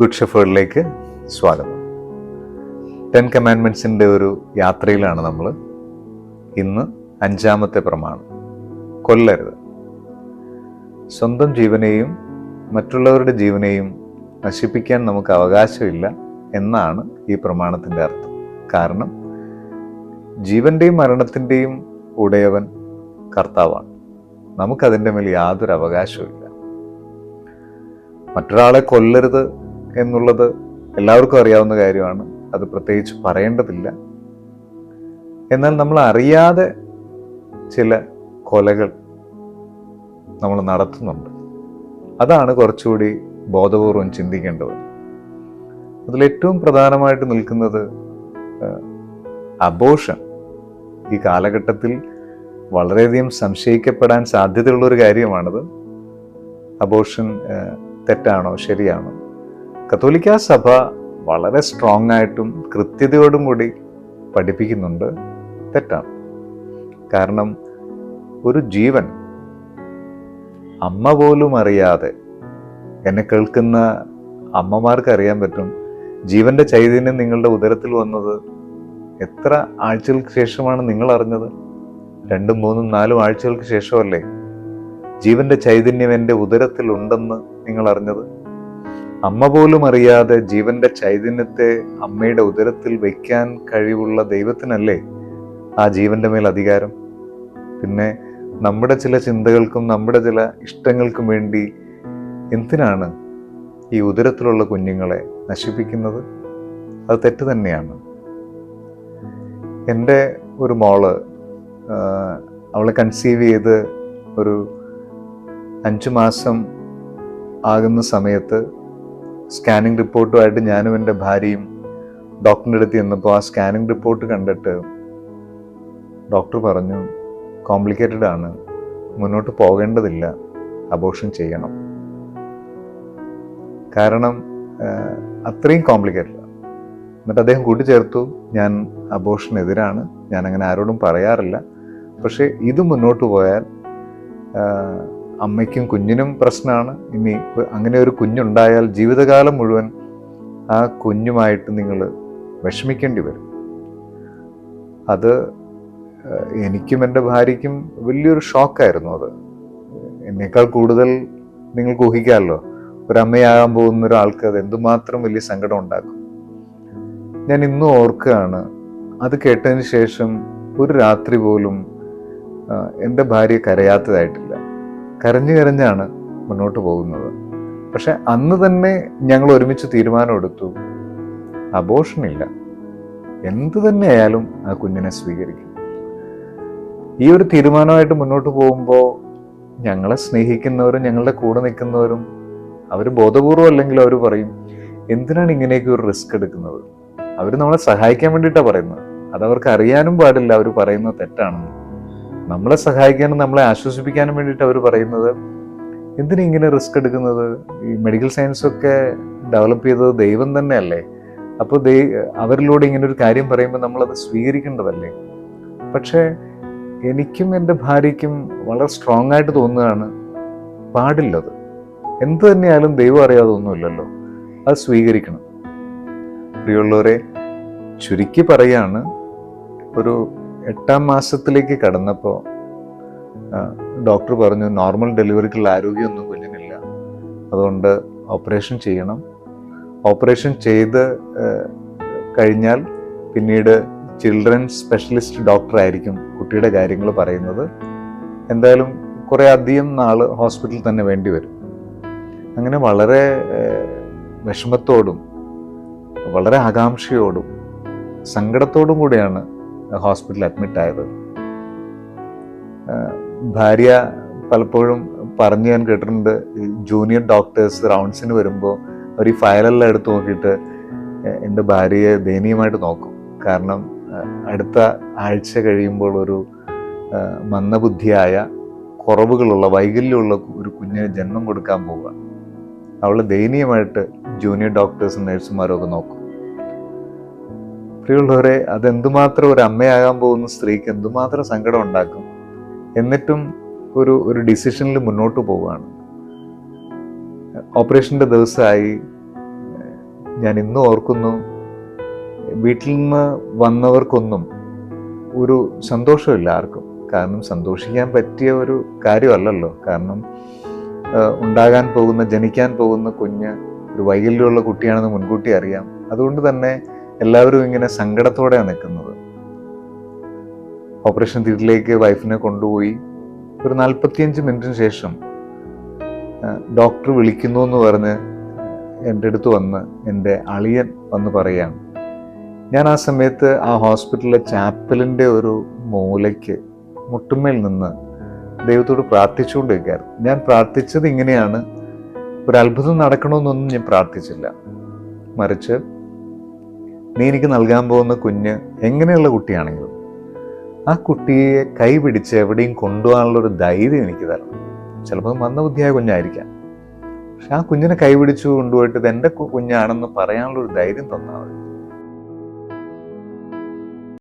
Good ഷെഫേർഡിലേക്ക് സ്വാഗതം. Ten കമാൻഡ്മെന്റ്സിന്റെ ഒരു യാത്രയിലാണ് നമ്മൾ. ഇന്ന് അഞ്ചാമത്തെ പ്രമാണം. കൊല്ലരുത്. സ്വന്തം ജീവനെയും മറ്റുള്ളവരുടെ ജീവനെയും നശിപ്പിക്കാൻ നമുക്ക് അവകാശമില്ല എന്നാണ് ഈ പ്രമാണത്തിന്റെ അർത്ഥം. കാരണം ജീവന്റെയും മരണത്തിന്റെയും ഉടയവൻ കർത്താവാണ്. നമുക്കതിന്റെ മേൽ യാതൊരു അവകാശവും ഇല്ല മറ്റൊരാളെ കൊല്ലരുത് എന്നുള്ളത് എല്ലാവർക്കും അറിയാവുന്ന കാര്യമാണ്. അത് പ്രത്യേകിച്ച് പറയേണ്ടതില്ല. എന്നാൽ നമ്മൾ അറിയാതെ ചില കൊലകൾ നമ്മൾ നടത്തുന്നുണ്ട്. അതാണ് കുറച്ചുകൂടി ബോധപൂർവം ചിന്തിക്കേണ്ടത്. അതിലേറ്റവും പ്രധാനമായിട്ട് നിൽക്കുന്നത് അബോഷൻ ഈ കാലഘട്ടത്തിൽ വളരെയധികം സംശയിക്കപ്പെടാൻ സാധ്യതയുള്ള ഒരു കാര്യമാണത് അബോഷൻ തെറ്റാണോ? ശരിയാണോ? കത്തോലിക്ക സഭ വളരെ സ്ട്രോങ് ആയിട്ടും കൃത്യതയോടും കൂടി പഠിപ്പിക്കുന്നുണ്ട്. തെറ്റാണ്. കാരണം ഒരു ജീവൻ അമ്മ പോലും അറിയാതെ എന്നെ കേൾക്കുന്ന അമ്മമാർക്ക് അറിയാൻ പറ്റും ജീവന്റെ ചൈതന്യം നിങ്ങളുടെ ഉദരത്തിൽ വന്നത് എത്ര ആഴ്ചകൾക്ക് ശേഷമാണ് നിങ്ങൾ അറിഞ്ഞത്? രണ്ടും മൂന്നും നാലും ആഴ്ചകൾക്ക് ശേഷമല്ലേ ജീവന്റെ ചൈതന്യം എന്റെ ഉദരത്തിൽ ഉണ്ടെന്ന് നിങ്ങൾ അറിഞ്ഞത്? അമ്മ പോലും അറിയാതെ ജീവന്റെ ചൈതന്യത്തെ അമ്മയുടെ ഉദരത്തിൽ വയ്ക്കാൻ കഴിവുള്ള ദൈവത്തിനല്ലേ ആ ജീവന്റെ മേൽ അധികാരം? പിന്നെ നമ്മുടെ ചില ചിന്തകൾക്കും നമ്മുടെ ചില ഇഷ്ടങ്ങൾക്കും വേണ്ടി എന്തിനാണ് ഈ ഉദരത്തിലുള്ള കുഞ്ഞുങ്ങളെ നശിപ്പിക്കുന്നത്? അത് തെറ്റ് തന്നെയാണ്. എന്റെ ഒരു മോൾ അവളെ കൺസീവ് ചെയ്ത് ഒരു അഞ്ച് മാസം ആകുന്ന സമയത്ത് സ്കാനിങ് റിപ്പോർട്ടുമായിട്ട് ഞാനും എന്റെ ഭാര്യയും ഡോക്ടറിന്റെ അടുത്ത് ചെന്നപ്പോൾ ആ സ്കാനിങ് റിപ്പോർട്ട് കണ്ടിട്ട് ഡോക്ടർ പറഞ്ഞു കോംപ്ലിക്കേറ്റഡ് ആണ്. മുന്നോട്ട് പോകേണ്ടതില്ല. അബോഷൻ ചെയ്യണം. കാരണം അത്രയും കോംപ്ലിക്കേറ്റഡ് എന്നിട്ട് അദ്ദേഹം കൂട്ടിച്ചേർത്തു ഞാൻ അബോഷനെതിരാണ് ഞാൻ അങ്ങനെ ആരോടും പറയാറില്ല. പക്ഷേ ഇത് മുന്നോട്ട് പോയാൽ അമ്മയ്ക്കും കുഞ്ഞിനും പ്രശ്നമാണ്. ഇനി അങ്ങനെ ഒരു കുഞ്ഞുണ്ടായാൽ ജീവിതകാലം മുഴുവൻ ആ കുഞ്ഞുമായിട്ട് നിങ്ങൾ വിഷമിക്കേണ്ടി വരും. അത് എനിക്കും എന്റെ ഭാര്യയ്ക്കും വലിയൊരു ഷോക്കായിരുന്നു അത്. എന്നേക്കാൾ കൂടുതൽ നിങ്ങൾക്ക് ഊഹിക്കാമല്ലോ ഒരമ്മയാകാൻ പോകുന്ന ഒരാൾക്ക് അത് എന്തുമാത്രം വലിയ സങ്കടം ഉണ്ടാക്കും. ഞാൻ ഇന്നും ഓർക്കുകയാണ് അത് കേട്ടതിന് ശേഷം ഒരു രാത്രി പോലും എന്റെ ഭാര്യ കരയാത്തതായിട്ടില്ല. കരഞ്ഞു കരഞ്ഞാണ് മുന്നോട്ട് പോകുന്നത്. പക്ഷെ അന്ന് തന്നെ ഞങ്ങൾ ഒരുമിച്ച് തീരുമാനമെടുത്തു അബോഷനില്ല എന്ത് തന്നെയായാലും ആ കുഞ്ഞിനെ സ്വീകരിക്കും. ഈ ഒരു തീരുമാനമായിട്ട് മുന്നോട്ട് പോകുമ്പോൾ ഞങ്ങളെ സ്നേഹിക്കുന്നവരും ഞങ്ങളുടെ കൂടെ നിൽക്കുന്നവരും അവർ ബോധപൂർവം അല്ലെങ്കിൽ അവർ പറയും എന്തിനാണ് ഇങ്ങനെയൊക്കെ ഒരു റിസ്ക് എടുക്കുന്നത്? അവർ നമ്മളെ സഹായിക്കാൻ വേണ്ടിയിട്ടാണ് പറയുന്നത്. അത് അവർക്ക് അറിയാനും പാടില്ല അവർ പറയുന്നത് തെറ്റാണെന്ന്. നമ്മളെ സഹായിക്കാനും നമ്മളെ ആശ്വസിപ്പിക്കാനും വേണ്ടിയിട്ട് അവർ പറയുന്നത് എന്തിനാ ഇങ്ങനെ റിസ്ക് എടുക്കുന്നത്? ഈ മെഡിക്കൽ സയൻസ് ഒക്കെ ഡെവലപ്പ് ചെയ്തത് ദൈവം തന്നെയല്ലേ? അപ്പോൾ ദൈ അവരിലൂടെ ഇങ്ങനെ ഒരു കാര്യം പറയുമ്പോൾ നമ്മളത് സ്വീകരിക്കേണ്ടതല്ലേ? പക്ഷേ എനിക്കും എന്റെ ഭാര്യയ്ക്കും വളരെ സ്ട്രോങ് ആയിട്ട് തോന്നുകയാണ് പാടില്ലത്. എന്ത് തന്നെയായാലും ദൈവം അറിയാതെ ഒന്നുമില്ലല്ലോ. അത് സ്വീകരിക്കണം. പ്രിയമുള്ളവരെ ചുരുക്കി പറയാണ് ഒരു എട്ടാം മാസത്തിലേക്ക് കടന്നപ്പോൾ ഡോക്ടർ പറഞ്ഞു നോർമൽ ഡെലിവറിക്കുള്ള ആരോഗ്യമൊന്നും കുഞ്ഞിനില്ല. അതുകൊണ്ട് ഓപ്പറേഷൻ ചെയ്യണം. ഓപ്പറേഷൻ ചെയ്ത് കഴിഞ്ഞാൽ പിന്നീട് ചിൽഡ്രൻ സ്പെഷ്യലിസ്റ്റ് ഡോക്ടർ ആയിരിക്കും കുട്ടിയുടെ കാര്യങ്ങൾ പറയുന്നത്. എന്തായാലും കുറേ അധികം നാൾ ഹോസ്പിറ്റലിൽ തന്നെ വേണ്ടി വരും. അങ്ങനെ വളരെ വിഷമത്തോടും വളരെ ആകാംക്ഷയോടും സങ്കടത്തോടും കൂടിയാണ് ഹോസ്പിറ്റലിൽ അഡ്മിറ്റ് ആയത്. ഭാര്യ പലപ്പോഴും പറഞ്ഞു ഞാൻ കേട്ടിട്ടുണ്ട് ജൂനിയർ ഡോക്ടേഴ്സ് റൗണ്ട്സിന് വരുമ്പോൾ അവർ ഈ ഫയലെല്ലാം എടുത്ത് നോക്കിയിട്ട് എന്റെ ഭാര്യയെ ദയനീയമായിട്ട് നോക്കും. കാരണം അടുത്ത ആഴ്ച കഴിയുമ്പോൾ ഒരു മന്ദബുദ്ധിയായ കുറവുകളുള്ള വൈകല്യമുള്ള ഒരു കുഞ്ഞിന് ജന്മം കൊടുക്കാൻ പോവുക അവൾ ദയനീയമായിട്ട് ജൂനിയർ ഡോക്ടേഴ്സും നഴ്സുമാരും ഒക്കെ നോക്കും. പ്രിയമുള്ളവരെ അതെന്തുമാത്രം ഒരു അമ്മയാകാൻ പോകുന്ന സ്ത്രീക്ക് എന്തുമാത്രം സങ്കടം ഉണ്ടാക്കും? എന്നിട്ടും ഒരു ഒരു ഡിസിഷനിൽ മുന്നോട്ട് പോവുകയാണ്. ഓപ്പറേഷന്റെ ദിവസമായി. ഞാൻ ഇന്നും ഓർക്കുന്നു വീട്ടിൽ നിന്ന് വന്നവർക്കൊന്നും ഒരു സന്തോഷമില്ല ആർക്കും. കാരണം സന്തോഷിക്കാൻ പറ്റിയ ഒരു കാര്യമല്ലല്ലോ. കാരണം ഉണ്ടാകാൻ പോകുന്ന ജനിക്കാൻ പോകുന്ന കുഞ്ഞ് ഒരു വൈകല്യമുള്ള കുട്ടിയാണെന്ന് മുൻകൂട്ടി അറിയാം. അതുകൊണ്ട് തന്നെ എല്ലാവരും ഇങ്ങനെ സങ്കടത്തോടെയാണ് നിൽക്കുന്നത്. ഓപ്പറേഷൻ തിയേറ്ററിലേക്ക് വൈഫിനെ കൊണ്ടുപോയി. ഒരു നാൽപ്പത്തിയഞ്ച് മിനിറ്റിന് ശേഷം ഡോക്ടർ വിളിക്കുന്നു എന്ന് പറഞ്ഞ് എന്റെ അടുത്ത് വന്ന് എന്റെ അളിയൻ വന്ന് പറയാണ് ഞാൻ ആ സമയത്ത് ആ ഹോസ്പിറ്റലിലെ ചാപ്പലിന്റെ ഒരു മൂലയ്ക്ക് മുട്ടുമേൽ നിന്ന് ദൈവത്തോട് പ്രാർത്ഥിച്ചുകൊണ്ടിരിക്കുകയായിരുന്നു. ഞാൻ പ്രാർത്ഥിച്ചത് ഇങ്ങനെയാണ്. ഒരു അത്ഭുതം നടക്കണമെന്നൊന്നും ഞാൻ പ്രാർത്ഥിച്ചില്ല. മറിച്ച് നീ എനിക്ക് നൽകാൻ പോകുന്ന കുഞ്ഞ് എങ്ങനെയുള്ള കുട്ടിയാണെങ്കിലും ആ കുട്ടിയെ കൈ പിടിച്ച് എവിടെയും കൊണ്ടുപോകാനുള്ള ഒരു ധൈര്യം എനിക്ക് തരണം. ചിലപ്പോൾ മന്ദബുദ്ധിയായ കുഞ്ഞായിരിക്കാം. പക്ഷെ ആ കുഞ്ഞിനെ കൈപിടിച്ചു കൊണ്ടുപോയിട്ട് ഇത് എന്റെ കുഞ്ഞാണെന്ന് പറയാനുള്ള ഒരു ധൈര്യം തന്നാൽ മതി.